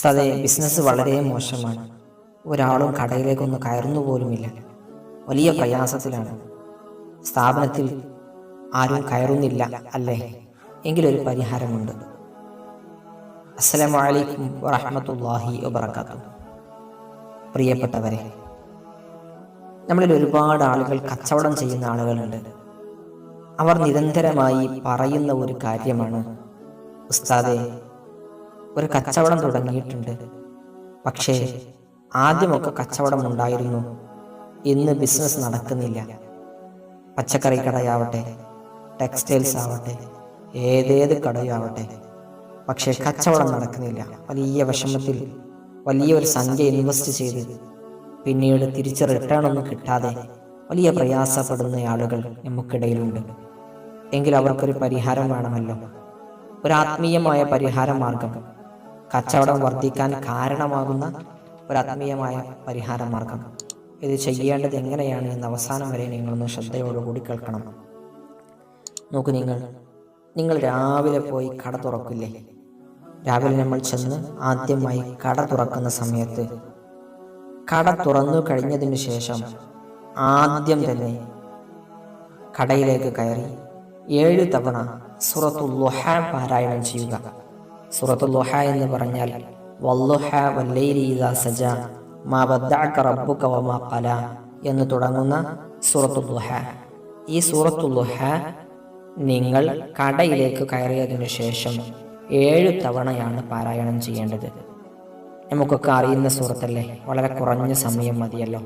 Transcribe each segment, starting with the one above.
ഉസ്താദെ ബിസിനസ് വളരെ മോശമാണ്. ഒരാളും കടയിലേക്കൊന്ന് കയറുന്നു പോലുമില്ല. വലിയ പ്രയാസത്തിലാണ്. സ്ഥാപനത്തിൽ ആരും കയറുന്നില്ല അല്ലേ? എങ്കിലൊരു പരിഹാരമുണ്ട്. അസ്സലാമു വറഹമത്തല്ലാഹി വബറകാത്തു പ്രിയപ്പെട്ടവരെ നമ്മളിൽ ഒരുപാട് ആളുകൾ കച്ചവടം ചെയ്യുന്ന ആളുകളുണ്ട്. അവർ നിരന്തരമായി പറയുന്ന ഒരു കാര്യമാണ് ഉസ്താദെ ഒരു കച്ചവടം തുടങ്ങിയിട്ടുണ്ട്. പക്ഷേ ആദ്യമൊക്കെ കച്ചവടം ഉണ്ടായിരുന്നു ഇന്ന് ബിസിനസ് നടക്കുന്നില്ല. പച്ചക്കറി കടയാവട്ടെ ടെക്സ്റ്റൈൽസ് ആവട്ടെ ഏതേത് കടയാവട്ടെ. പക്ഷേ കച്ചവടം നടക്കുന്നില്ല. വലിയ വിഷമത്തിൽ വലിയൊരു സംഖ്യ ഇൻവെസ്റ്റ് ചെയ്ത് പിന്നീട് തിരിച്ച് റിട്ടേൺ ഒന്നും കിട്ടാതെ വലിയ പ്രയാസപ്പെടുന്ന ആളുകൾ നമുക്കിടയിലുണ്ട്. എങ്കിൽ അവർക്കൊരു പരിഹാരം വേണമല്ലോ. ഒരു ആത്മീയമായ പരിഹാര മാർഗം കച്ചവടം വർദ്ധിക്കാൻ കാരണമാകുന്ന ഒരു ആത്മീയമായ പരിഹാര മാർഗം ഇത് ചെയ്യേണ്ടത് എങ്ങനെയാണ് എന്ന് അവസാനം വരെ നിങ്ങളൊന്ന് ശ്രദ്ധയോടുകൂടി കേൾക്കണം. നോക്കൂ നിങ്ങൾ നിങ്ങൾ രാവിലെ പോയി കട തുറക്കില്ലേ? രാവിലെ നമ്മൾ ചെന്ന് ആദ്യമായി കട തുറക്കുന്ന സമയത്ത് കട തുറന്നു കഴിഞ്ഞതിന് ശേഷം ആദ്യം തന്നെ കടയിലേക്ക് കയറി ഏഴ് തവണ സൂറത്തുൽ ലുഹ പാരായണം ചെയ്യുക. സൂറത്തുൽ ലുഹ എന്ന് പറഞ്ഞാൽ ഇദാ സജ മാ റബ്ബുക വമാ ഖല എന്ന് തുടങ്ങുന്ന സൂറത്തുൽ ലുഹ ഈ സൂറത്തുൽ ലുഹ നിങ്ങൾ കടയിലേക്ക് കയറിയതിനു ശേഷം ഏഴ് തവണയാണ് പാരായണം ചെയ്യേണ്ടത്. നമുക്കൊക്കെ അറിയുന്ന സുഹൃത്തല്ലേ വളരെ കുറഞ്ഞ സമയം മതിയല്ലോ.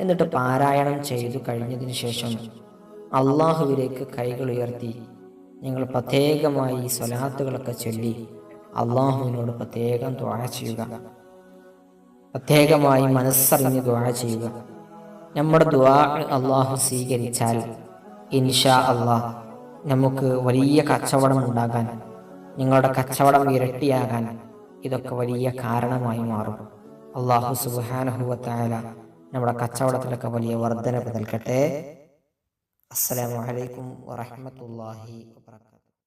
എന്നിട്ട് പാരായണം ചെയ്തു കഴിഞ്ഞതിന് ശേഷം അള്ളാഹുവിലേക്ക് കൈകൾ ഉയർത്തി നിങ്ങൾ പ്രത്യേകമായി ഈ സ്വലാത്തുകളൊക്കെ ചൊല്ലി അള്ളാഹുവിനോട് പ്രത്യേകം ദ്വാ ചെയ്യുക. പ്രത്യേകമായി മനസ്സറിഞ്ഞ് ദ്വാ ചെയ്യുക. നമ്മുടെ ദ്വാ അള്ളാഹു സ്വീകരിച്ചാൽ ഇൻഷാ അള്ളാഹ് നമുക്ക് വലിയ കച്ചവടം ഉണ്ടാകാൻ നിങ്ങളുടെ കച്ചവടം ഇരട്ടിയാകാൻ ഇതൊക്കെ വലിയ കാരണമായി മാറും. അള്ളാഹു സുബാനഹുവത്തായ നമ്മുടെ കച്ചവടത്തിലൊക്കെ വലിയ വർധന നൽകട്ടെ. അസ്സലാമു അലൈക്കും വാ